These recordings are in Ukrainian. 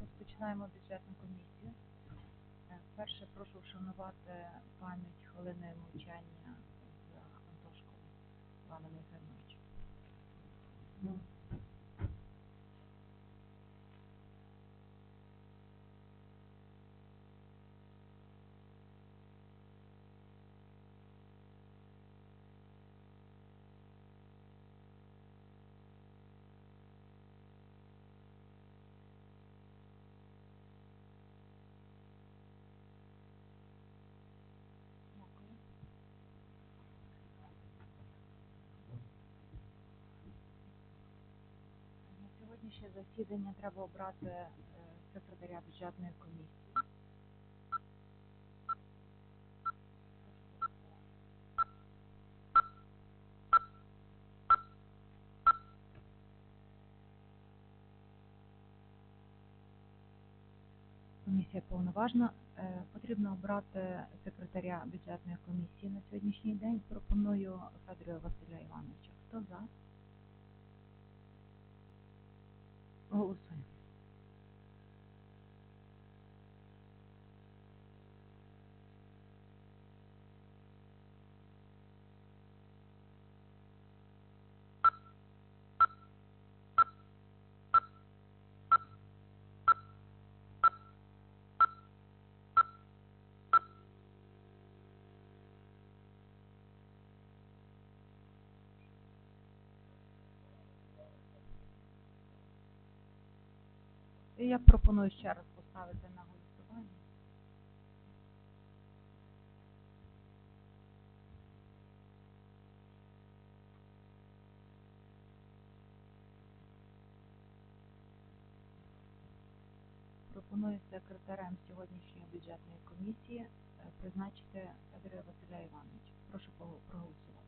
Розпочинаємо бюджетну комісію. Е, Перше прошу вшанувати пам'ять хвилини мовчання з Антошком Іваном Єфимовичем. Сьогоднішнє засідання треба обрати е, секретаря бюджетної комісії. Комісія повноважна. Е, Потрібно обрати секретаря бюджетної комісії на сьогоднішній день. Пропоную Федорова Василя Івановича. Хто за? Голосуємо. І я пропоную ще раз поставити на голосування. Пропоную секретарем сьогоднішньої бюджетної комісії е, призначити Федора Василя Івановича. Прошу проголосувати.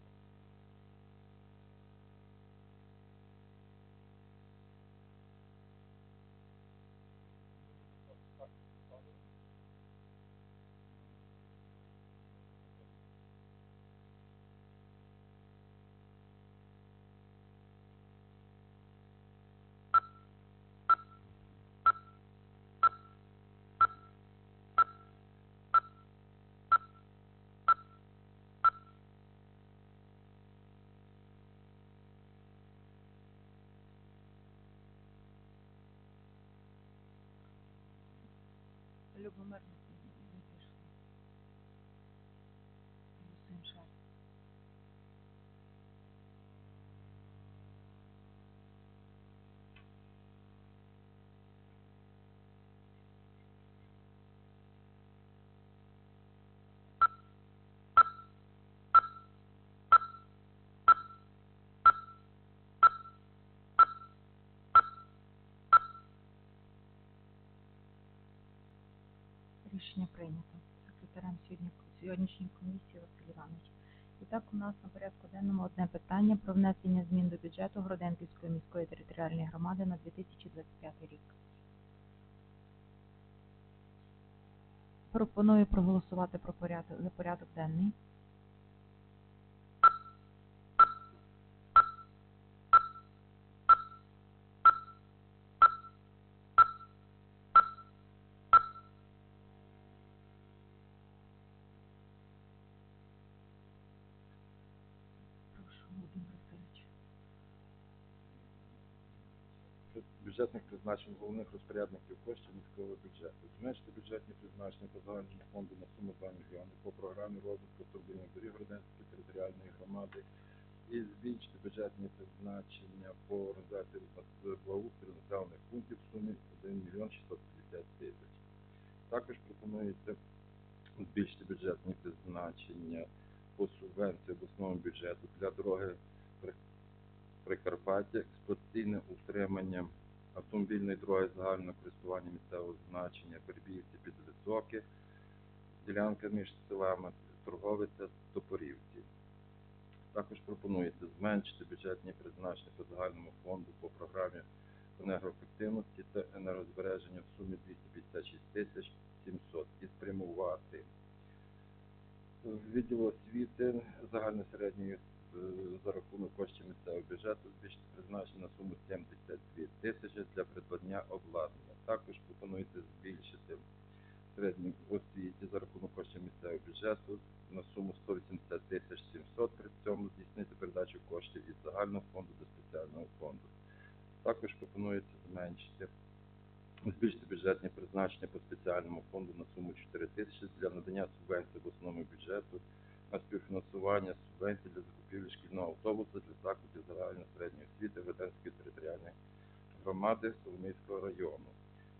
Любомир не Рішення прийнято. Секретарем сьогодні, сьогоднішньої комісії Василь Іванович. І так у нас на порядку денному одне питання про внесення змін до бюджету Гроденківської міської територіальної громади на 2025 рік. Пропоную проголосувати про порядок, за порядок денний. Прошу, Володимир Васильович. При- бюджетних призначень головних розпорядників коштів міського бюджету. Зменшити бюджетні призначення по загальному фонду на суму 2 мільйони по програмі розвитку автомобільних доріг Роденської територіальної громади і збільшити бюджетні призначення по організації благоустрою населених пунктів в сумі 1 мільйон 650 тисяч. Також пропонується збільшити бюджетні призначення по субвенції обласному бюджету для дороги При- Прикарпаття, експлуатаційне утримання автомобільної дороги загального користування місцевого значення, Бербівці під Високе, ділянка між селами Торговиця, Топорівці. Також пропонується зменшити бюджетні призначення по загальному фонду по програмі енергоефективності та енергозбереження в сумі 256 тисяч 700 і спрямувати в відділу освіти загальної середньої за рахунок коштів місцевого бюджету збільшити призначення на суму 72 тисячі для придбання обладнання. Також пропонується збільшити середню освіті за рахунок коштів місцевого бюджету на суму 180 тисяч 700, при цьому здійснити передачу коштів із загального фонду до спеціального фонду. Також пропонується зменшити збільшити бюджетні призначення по спеціальному фонду на суму 4 тисячі для надання субвенцій обласному бюджету на співфінансування субвенцій для закупівлі шкільного автобуса для закладів загальної середньої освіти Веденської територіальної громади Соломійського району.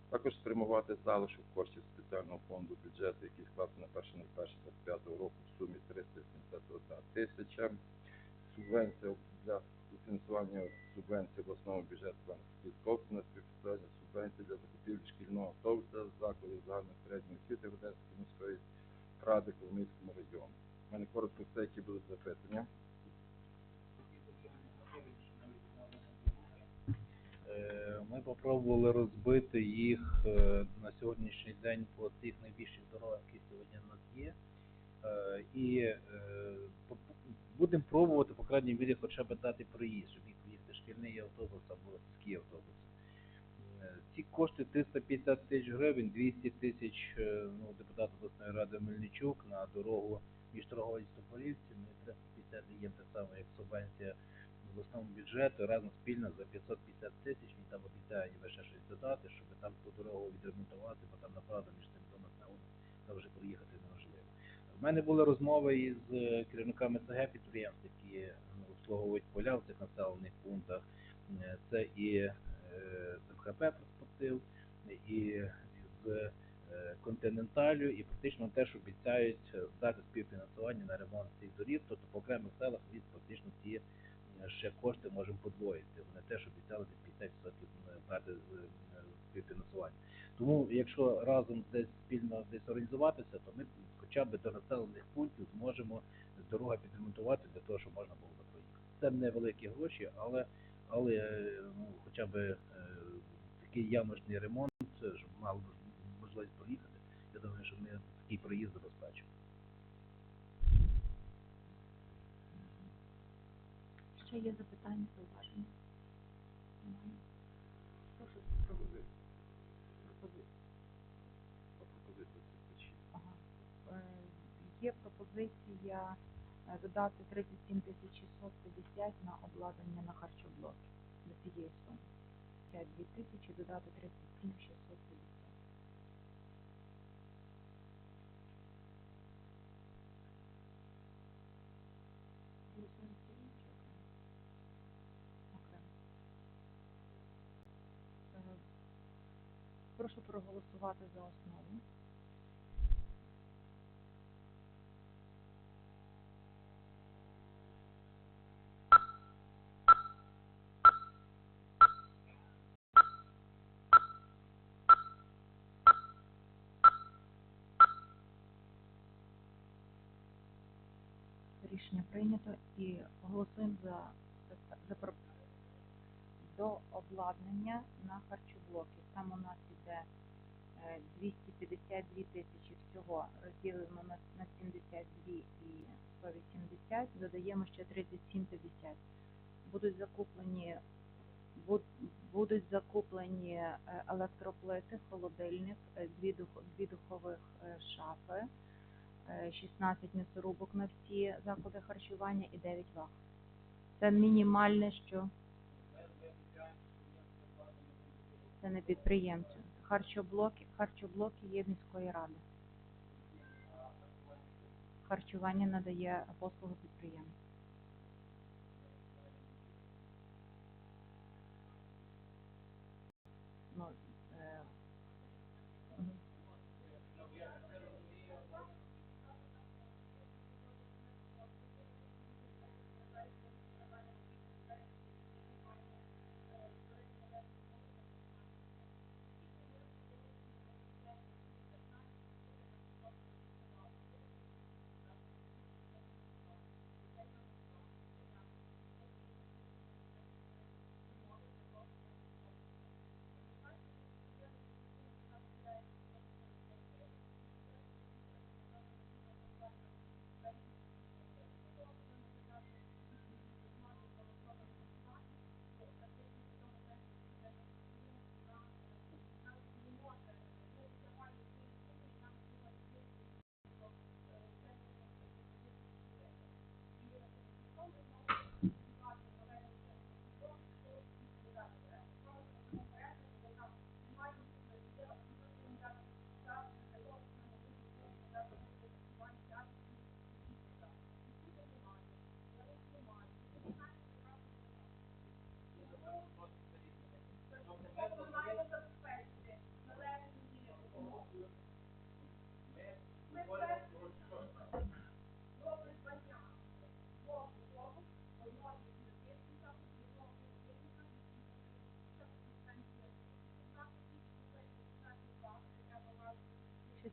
Також спрямувати залишок коштів спеціального фонду бюджету, який склався на 1.01.25 року в сумі 371 тисяча. Субвенція для фінансування субвенції обласного бюджету Банківської Скопки на співфінансування субвенції для закупівлі шкільного автобуса закладів загальної середньої освіти Веденської міської ради Коломийському району. У мене коротко все, які будуть запитання. Е, Ми попробували розбити їх е, на сьогоднішній день по тих найбільших дорогах, які сьогодні в нас є. Е, І будемо пробувати, по крайній мірі, хоча б дати проїзд, щоб їх поїхати шкільний автобус або сільський автобус. Ці кошти 350 тисяч гривень, 200 тисяч ну, депутат обласної ради Мельничук на дорогу між Торговою і Стопорівці. Ми 350 даємо так само, як субвенція в обласному бюджету разом спільно за 550 тисяч. Він там обіцяє ніби ще щось додати, щоб там ту дорогу відремонтувати, бо там направда між тим домом на там вже проїхати неможливо. У мене були розмови із е, керівниками ЦГ підприємств, які ну, обслуговують поля в цих населених пунктах. Е, Це і е, з перспектив, і з е, континенталю, і практично теж обіцяють е, дати співфінансування на ремонт цих доріг, тобто по окремих селах від практично ці е, ще кошти можемо подвоїти. Вони теж обіцяли десь 50% дати е, співфінансування. Тому якщо разом десь спільно десь організуватися, то ми хоча б до населених пунктів зможемо дорога підремонтувати для того, щоб можна було проїхати. Це невеликі гроші, але, але е, ну, хоча б е, такий ямочний ремонт, е, щоб мали б можливість проїхати. Я думаю, що ми такий проїзд забезпечимо. Ще є запитання, зауваження? Немає? Прошу пропозицію. Ага. Е, Є пропозиція е, додати 37 тисяч 650 на обладнання на харчоблоки до цієї суми. 5 2 тисячі додати 37 650. Прошу проголосувати за основу. Рішення прийнято і голосуємо за, за, до обладнання на харчоблоки. Там у нас іде е, 252 тисячі всього, розділимо на, на 72 і 180, додаємо ще 37,50. Будуть закуплені будуть закуплені е, електроплити, холодильник, е, дві, духових е, шафи, е, 16 м'ясорубок на всі заклади харчування і 9 ваг. Це мінімальне, що це не підприємці. Харчоблоки, харчоблоки є міської ради. Харчування надає послугу підприємцю.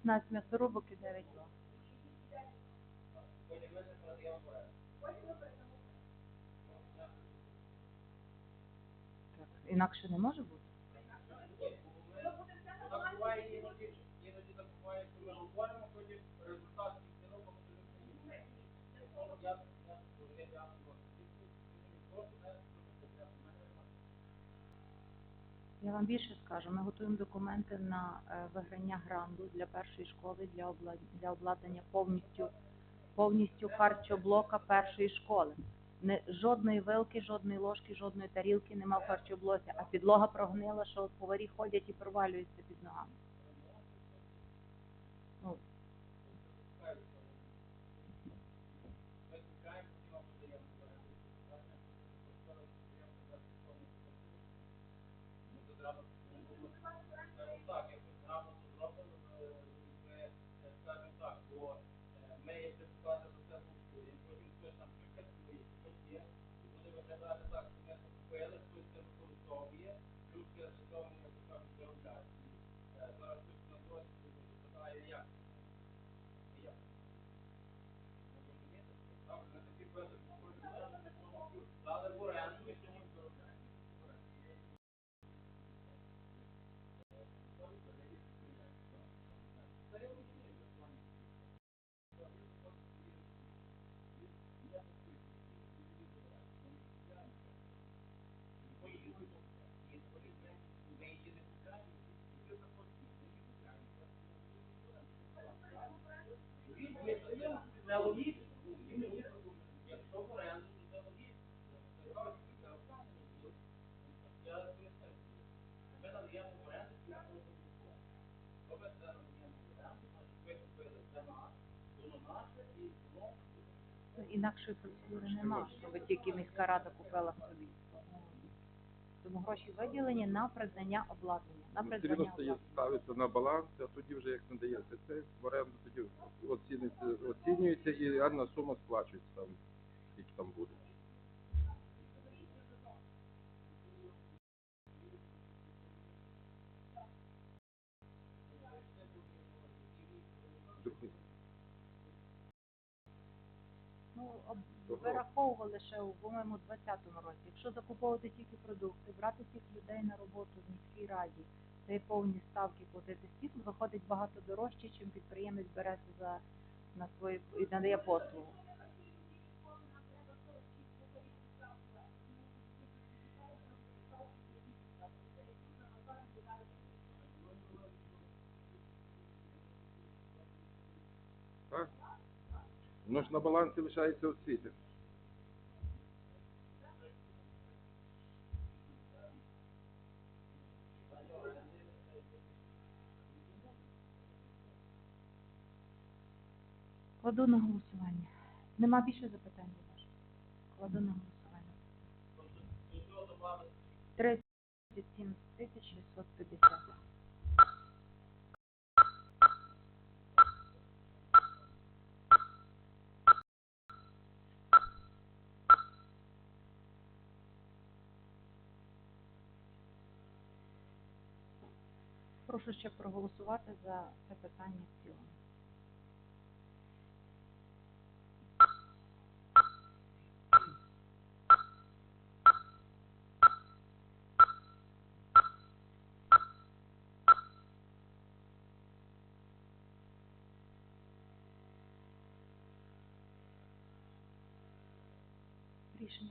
16 м'ясорубок і 9 2. Так, інакше не може бути? Я вам більше скажу, ми готуємо документи на е, виграння гранду для першої школи для для обладнання повністю повністю харчоблока першої школи. Не жодної вилки, жодної ложки, жодної тарілки нема в харчоблоці, а підлога прогнила, що поварі ходять і провалюються під ногами. Інакшої процедури нема, щоб тільки міська рада купила собі. Тому, гроші виділені на придбання обладнання. На Ну, придбання стає, обладнання. ставиться на баланс, а тоді вже як надається це в оренду, тоді оцінюється, оцінюється і реальна сума сплачується там, які там буде. Вираховували ще у, по-моєму, 20-му році. Якщо закуповувати тільки продукти, брати цих людей на роботу в міській раді, та й повні ставки платити світло, виходить багато дорожче, чим підприємець береться за на свою і надає послугу. Так? Ж на балансі лишається освіти. Кладу на голосування. Нема більше запитань до вас? Кладу на голосування. 37 тисяч 650. Прошу ще проголосувати за це питання в цілому. Рішення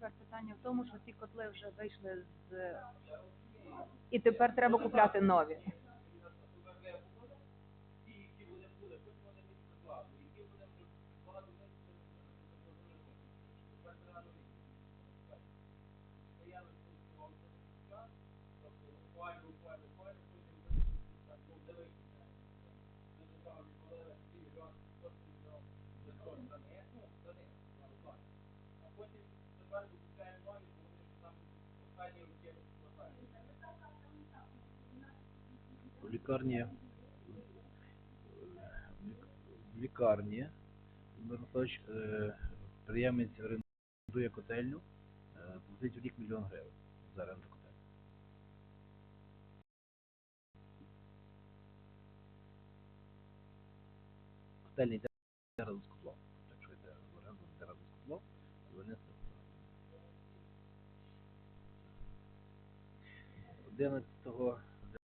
Тепер питання в тому, що ці котли вже вийшли з і тепер треба купляти нові. В лікарні е, в лік- лікарні Мирославич е, приємець орендує котельню, е, платить в рік мільйон гривень за оренду котельні. Котельня йде разом з котлом. Якщо йде в оренду, йде разом з котлом, вони це 11